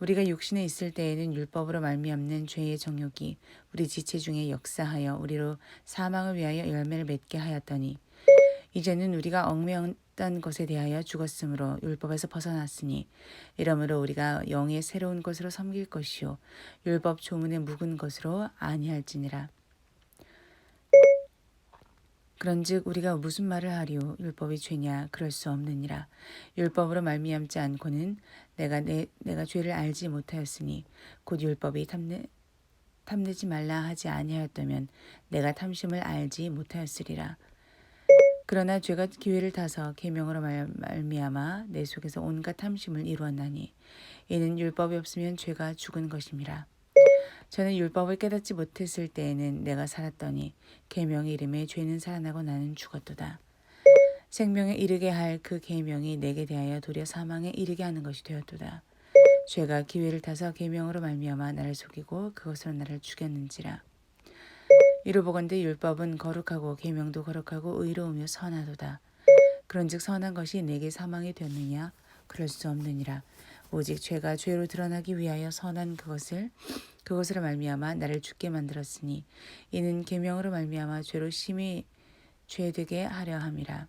우리가 육신에 있을 때에는 율법으로 말미암는 죄의 정욕이 우리 지체 중에 역사하여 우리로 사망을 위하여 열매를 맺게 하였더니 이제는 우리가 얽매였던 것에 대하여 죽었으므로 율법에서 벗어났으니 이러므로 우리가 영의 새로운 것으로 섬길 것이요 율법 조문의 묵은 것으로 아니할지니라. 그런즉 우리가 무슨 말을 하리요 율법이 죄냐? 그럴 수 없느니라. 율법으로 말미암지 않고는 내가 내 내가 죄를 알지 못하였으니 곧 율법이 탐내 탐내지 말라 하지 아니하였다면 내가 탐심을 알지 못하였으리라 그러나 죄가 기회를 타서 계명으로 말, 말미암아 내 속에서 온갖 탐심을 이루었나니 이는 율법이 없으면 죄가 죽은 것임이라 저는 율법을 깨닫지 못했을 때에는 내가 살았더니 계명의 이름에 죄는 살아나고 나는 죽었도다. 생명에 이르게 할 그 계명이 내게 대하여 도리어 사망에 이르게 하는 것이 되었도다. 죄가 기회를 타서 계명으로 말미암아 나를 속이고 그것으로 나를 죽였는지라. 이로 보건대 율법은 거룩하고 계명도 거룩하고 의로우며 선하도다. 그런즉 선한 것이 내게 사망이 되느냐 그럴 수 없느니라. 오직 죄가 죄로 드러나기 위하여 선한 그것을 그것으로 말미암아 나를 죽게 만들었으니 이는 계명으로 말미암아 죄로 심히 죄되게 하려 함이라.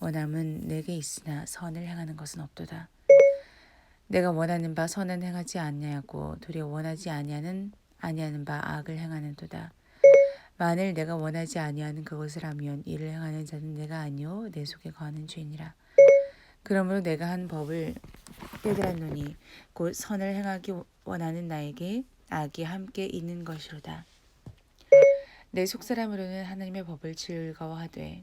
원함은 내게 있으나 선을 행하는 것은 없도다. 내가 원하는 바 선은 행하지 아니하고 도리어 원하지 아니하는 아니하는 바 악을 행하는도다. 만일 내가 원하지 아니하는 그것을 하면 이를 행하는 자는 내가 아니요 내 속에 거하는 죄니라. 그러므로 내가 한 법을 깨달았노니 곧 선을 행하기 원하는 나에게 악이 함께 있는 것이로다. 내 속사람으로는 하나님의 법을 즐거워하되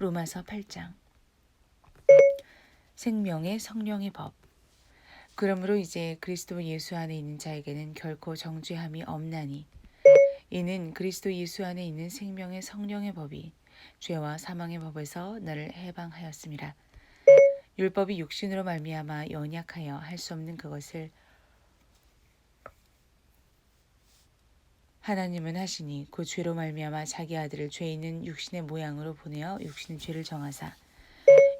로마서 8장 생명의 성령의 법 그러므로 이제 그리스도 예수 안에 있는 자에게는 결코 정죄함이 없나니 이는 그리스도 예수 안에 있는 생명의 성령의 법이 죄와 사망의 법에서 너를 해방하였습니다. 율법이 육신으로 말미암아 연약하여 할 수 없는 그것을 하나님은 하시니 그 죄로 말미암아 자기 아들을 죄 있는 육신의 모양으로 보내어 육신의 죄를 정하사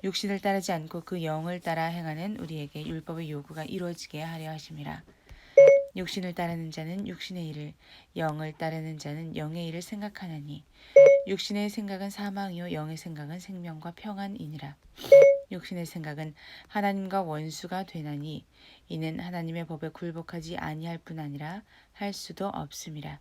육신을 따르지 않고 그 영을 따라 행하는 우리에게 율법의 요구가 이루어지게 하려 하심이라. 육신을 따르는 자는 육신의 일을, 영을 따르는 자는 영의 일을 생각하나니 육신의 생각은 사망이요 영의 생각은 생명과 평안이니라. 육신의 생각은 하나님과 원수가 되나니 이는 하나님의 법에 굴복하지 아니할 뿐 아니라 할 수도 없음이라.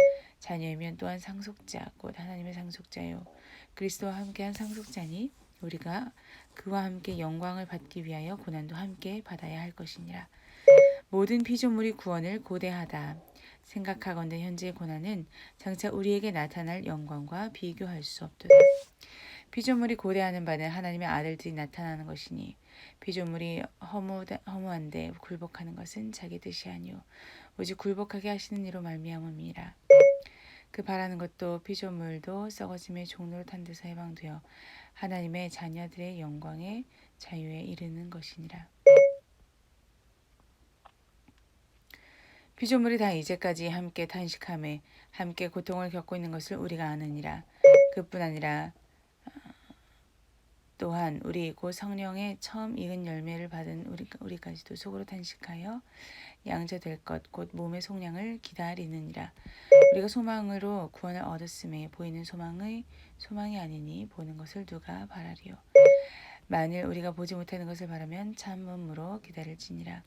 자녀이면 또한 상속자 곧 하나님의 상속자요 그리스도와 함께한 상속자니 우리가 그와 함께 영광을 받기 위하여 고난도 함께 받아야 할 것이니라. 모든 피조물이 구원을 고대하다. 생각하건대 현재의 고난은 장차 우리에게 나타날 영광과 비교할 수 없도다. 피조물이 고대하는 바는 하나님의 아들들이 나타나는 것이니 피조물이 허무, 허무한데 굴복하는 것은 자기 뜻이 아니오 오직 굴복하게 하시는 이로 말미암음이라. 그 바라는 것도 피조물도 썩어짐의 종로를 탄 데서 해방되어 하나님의 자녀들의 영광의 자유에 이르는 것이니라. 피조물이 다 이제까지 함께 탄식함에 함께 고통을 겪고 있는 것을 우리가 아느니라. 그뿐 아니라 또한 우리 곧 성령의 처음 익은 열매를 받은 우리, 우리까지도 속으로 탄식하여 양자될 것 곧 몸의 속량을 기다리느니라. 우리가 소망으로 구원을 얻었음에 보이는 소망의 소망이 아니니 보는 것을 누가 바라리요. 만일 우리가 보지 못하는 것을 바라면 참음으로 기다릴지니라.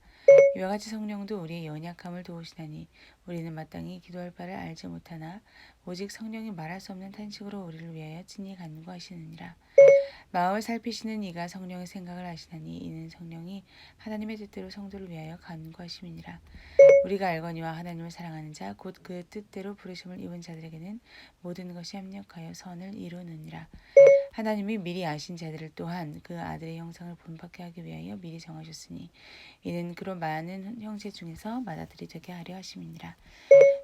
이와 같이 성령도 우리의 연약함을 도우시나니 우리는 마땅히 기도할 바를 알지 못하나 오직 성령이 말할 수 없는 탄식으로 우리를 위하여 친히 간구하시느니라. 마음을 살피시는 이가 성령의 생각을 하시나니 이는 성령이 하나님의 뜻대로 성도를 위하여 간구하심이니라. 우리가 알거니와 하나님을 사랑하는 자 곧 그 뜻대로 부르심을 입은 자들에게는 모든 것이 합력하여 선을 이루느니라. 하나님이 미리 아신 자들을 또한 그 아들의 형상을 본받게 하기 위하여 미리 정하셨으니 이는 그로 많은 형제 중에서 맏아들이 되게 하려 하심이니라.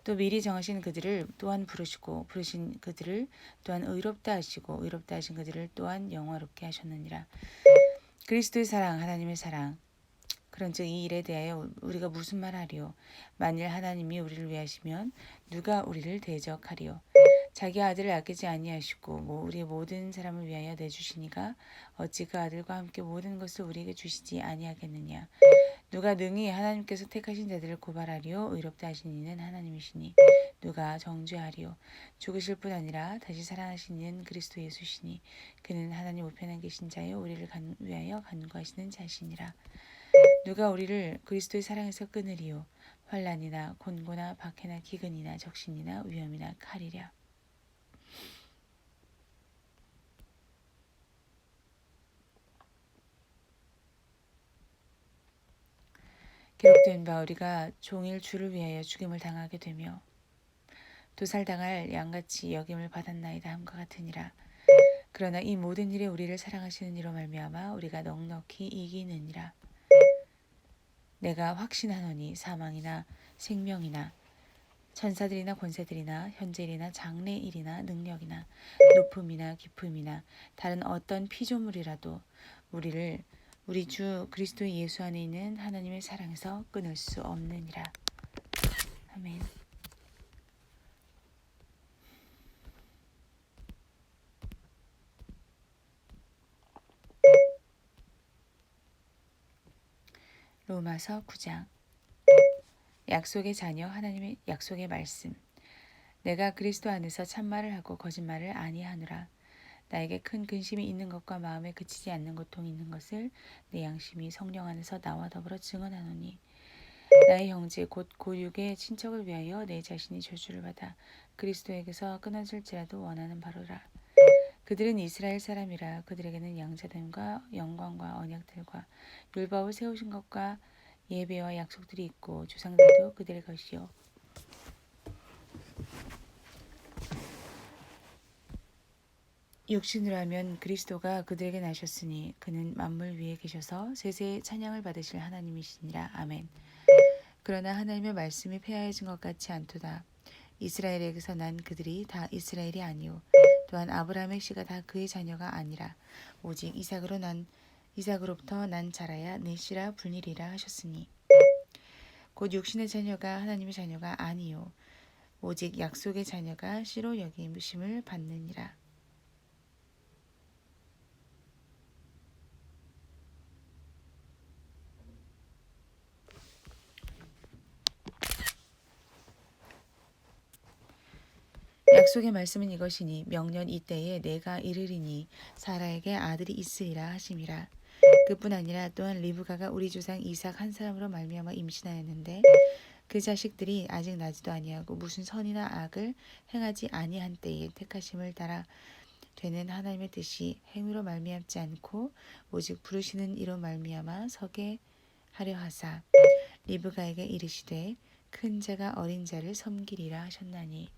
또 미리 정하신 그들을 또한 부르시고 부르신 그들을 또한 의롭다 하시고 의롭다 하신 그들을 또한 영화롭게 하셨느니라. 그리스도의 사랑 하나님의 사랑. 그런즉 이 일에 대하여 우리가 무슨 말하리요? 만일 하나님이 우리를 위하시면 누가 우리를 대적하리요? 자기 아들을 아끼지 아니하시고 뭐 우리 모든 사람을 위하여 내주시니가 어찌 그 아들과 함께 모든 것을 우리에게 주시지 아니하겠느냐 누가 능히 하나님께서 택하신 자들을 고발하리요? 의롭다 하신 이는 하나님이시니 누가 정죄하리요? 죽으실 뿐 아니라 다시 살아나신 이는 그리스도 예수시니 그는 하나님 우편에 계신 자여 우리를 간, 위하여 간구하시는 자신이라. 누가 우리를 그리스도의 사랑에서 끊으리요? 환란이나 곤고나 박해나 기근이나 적신이나 위험이나 칼이랴 기록된 바 우리가 종일 주를 위하여 죽임을 당하게 되며 도살당할 양같이 여김을 받았나이다 함과 같으니라. 그러나 이 모든 일에 우리를 사랑하시는 이로 말미암아 우리가 넉넉히 이기느니라. 내가 확신하노니 사망이나 생명이나 천사들이나 권세들이나 현재일이나 장래일이나 능력이나 높음이나 깊음이나 다른 어떤 피조물이라도 우리를 우리 주 그리스도 예수 안에 있는 하나님의 사랑에서 끊을 수 없느니라. 아멘. 로마서 9장 약속의 자녀 하나님의 약속의 말씀 내가 그리스도 안에서 참말을 하고 거짓말을 아니하노라 나에게 큰 근심이 있는 것과 마음에 그치지 않는 고통이 있는 것을 내 양심이 성령 안에서 나와 더불어 증언하노니 나의 형제 곧 고육의 친척을 위하여 내 자신이 저주를 받아 그리스도에게서 끊어질지라도 원하는 바로라. 그들은 이스라엘 사람이라 그들에게는 양자됨과 영광과 언약들과 율법을 세우신 것과 예배와 약속들이 있고 조상들도 그들의 것이요 육신으로 하면 그리스도가 그들에게 나셨으니 그는 만물 위에 계셔서 세세의 찬양을 받으실 하나님이시니라 아멘. 그러나 하나님의 말씀이 폐하여진 것 같지 않도다. 이스라엘에게서 난 그들이 다 이스라엘이 아니요 또한 아브라함의 씨가 다 그의 자녀가 아니라 오직 이삭으로 난 이삭으로부터 난 자라야 내 씨라 불리리라 하셨으니 곧 육신의 자녀가 하나님의 자녀가 아니요 오직 약속의 자녀가 씨로 여김심을 받느니라. 약속의 말씀은 이것이니 명년 이때에 내가 이르리니 사라에게 아들이 있으리라 하심이라. 그뿐 아니라 또한 리브가가 우리 조상 이삭 한 사람으로 말미암아 임신하였는데 그 자식들이 아직 나지도 아니하고 무슨 선이나 악을 행하지 아니한 때에 택하심을 따라 되는 하나님의 뜻이 행위로 말미암지 않고 오직 부르시는 이로 말미암아 서게 하려 하사 리브가에게 이르시되 큰 자가 어린 자를 섬기리라 하셨나니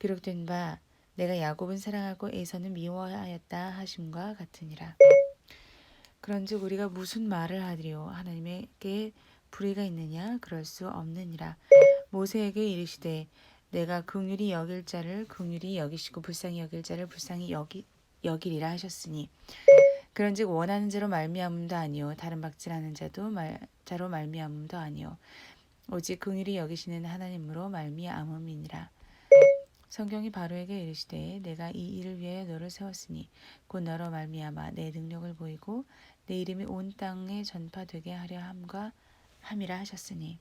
기록된 바 내가 야곱은 사랑하고 에서는 미워하였다 하심과 같으니라. 그런즉 우리가 무슨 말을 하리요 하나님에게 불의가 있느냐 그럴 수 없느니라. 모세에게 이르시되 내가 긍휼히 여길 자를 긍휼히 여기시고 불쌍히 여길 자를 불쌍히 여기 여기리라 하셨으니 그런즉 원하는 자로 말미암음도 아니요 다른 박질하는 자도 말 자로 말미암음도 아니요 오직 긍휼히 여기시는 하나님으로 말미암음이니라. 성경이 바로에게 이르시되 내가 이 일을 위하여 너를 세웠으니 곧 너로 말미암아 내 능력을 보이고 내 이름이 온 땅에 전파되게 하려 함과 함이라 하셨으니.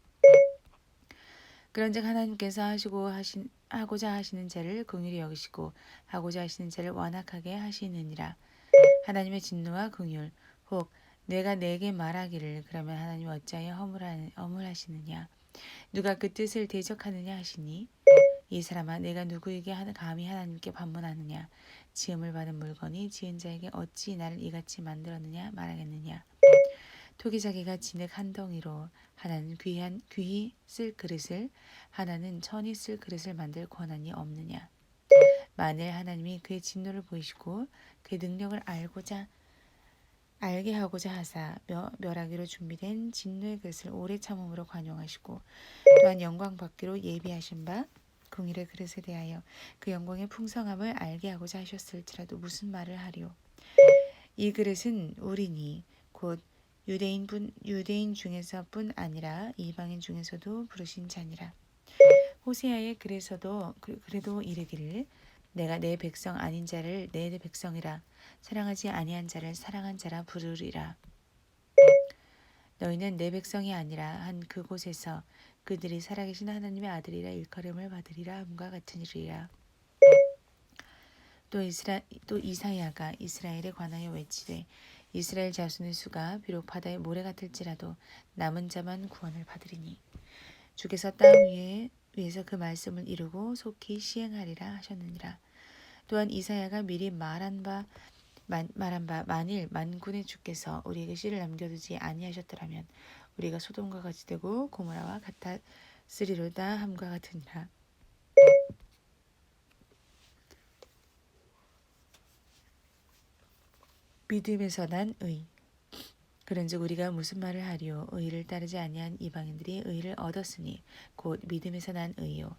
그런즉 하나님께서 하시고 하신 하고자 하시는 자를 긍휼히 여기시고 하고자 하시는 자를 완악하게 하시느니라. 하나님의 진노와 긍휼 혹 내가 내게 말하기를 그러면 하나님 어찌하여 허물하시느냐? 누가 그 뜻을 대적하느냐 하시니 이 사람아 내가 누구에게 감히 하나님께 반문하느냐? 지음을 받은 물건이 지은 자에게 어찌 나를 이같이 만들었느냐 말하겠느냐? 토기자기가 진흙 한 덩이로 하나는 귀한 귀히 쓸 그릇을 하나는 천히 쓸 그릇을 만들 권한이 없느냐? 만일 하나님이 그의 진노를 보이시고 그의 능력을 알고자 알게 하고자 하사 멸하기로 준비된 진노의 그릇을 오래 참음으로 관용하시고 또한 영광 받기로 예비하신 바 궁일의 그릇에 대하여 그 영광의 풍성함을 알게 하고자 하셨을지라도 무슨 말을 하리오. 이 그릇은 우리니 곧 유대인뿐 유대인 중에서뿐 아니라 이방인 중에서도 부르신 자니라. 호세아의 글에서도 그, 그래도 이르기를 내가 내 백성 아닌 자를 내 백성이라 사랑하지 아니한 자를 사랑한 자라 부르리라. 너희는 내 백성이 아니라 한 그곳에서 그들이 살아계신 하나님의 아들이라 일컬음을 받으리라 함과 같은 일이라. 또 이스라 또 이사야가 이스라엘에 관하여 외치되 이스라엘 자손의 수가 비록 바다의 모래 같을지라도 남은 자만 구원을 받으리니 주께서 땅 위에 위에서 그 말씀을 이루고 속히 시행하리라 하셨느니라. 또한 이사야가 미리 말한 바 말한 바 만일 만군의 주께서 우리에게 씨를 남겨두지 아니하셨더라면 우리가 소돔과 같이 되고 고모라와 같았으리로다 함과 같으니라. 믿음에서 난 의. 그런즉 우리가 무슨 말을 하리요? 의를 따르지 아니한 이방인들이 의를 얻었으니 곧 믿음에서 난 의요.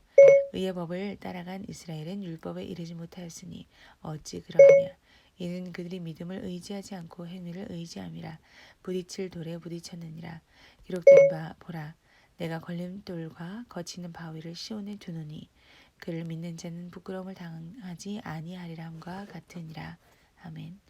의의 법을 따라간 이스라엘은 율법에 이르지 못하였으니 어찌 그러하냐? 이는 그들이 믿음을 의지하지 않고 행위를 의지함이라. 부딪힐 돌에 부딪혔느니라 기록된 바 보라. 내가 걸림돌과 거치는 바위를 시온에 두노니 그를 믿는 자는 부끄러움을 당하지 아니하리라 함과 같으니라. 아멘